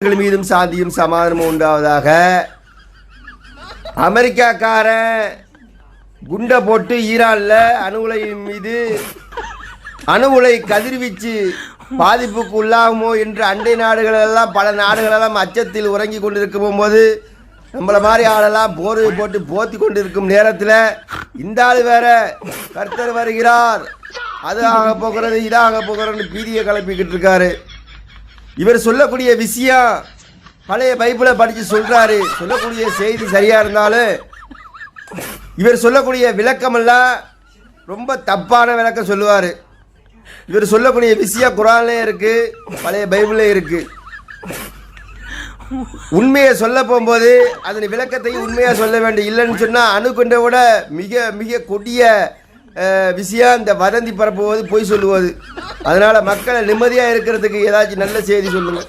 அவர்கள் மீதும் சாந்தியும் சமாதானமும் உண்டாவதாக. அமெரிக்காக்காரன் குண்டை போட்டு ஈரானில் அணு உலையின் மீது அணு உலை கதிர்வீச்சு பாதிப்புக்கு உள்ளாகுமோ என்று அண்டை நாடுகளெல்லாம் பல நாடுகளெல்லாம் அச்சத்தில் உறங்கி கொண்டிருக்கும் போகும்போது நம்மள மாதிரி ஆளெல்லாம் போர்வை போட்டு போத்தி கொண்டிருக்கும் நேரத்தில் இந்த ஆள் வேற கர்த்தர் வருகிறார். அது ஆக போகிறது இதாக போகிறன்னு பீதியை கிளப்பிக்கிட்டு இருக்காரு. இவர் சொல்லக்கூடிய விஷயம் பழைய பைபிளை படித்து சொல்றாரு. சொல்லக்கூடிய செய்தி சரியா இருந்தாலும் இவர் சொல்லக்கூடிய விளக்கமெல்லாம் ரொம்ப தப்பான விளக்கம் சொல்லுவார். இவர் சொல்லக்கூடிய விஷயம் குரான்லேயும் இருக்கு பழைய பைபிள்லேயும் இருக்கு. உண்மையை சொல்ல போகும்போது அதன் விளக்கத்தையும் உண்மையாக சொல்ல வேண்டும். இல்லைன்னு சொன்னால் அணுகுண்ட விட மிக மிக கொடிய விஷயம் இந்த வதந்தி பரப்புவது பொய் சொல்லுவது. அதனால மக்களை நிம்மதியாக இருக்கிறதுக்கு ஏதாச்சும் நல்ல செய்தி சொல்லுங்கள்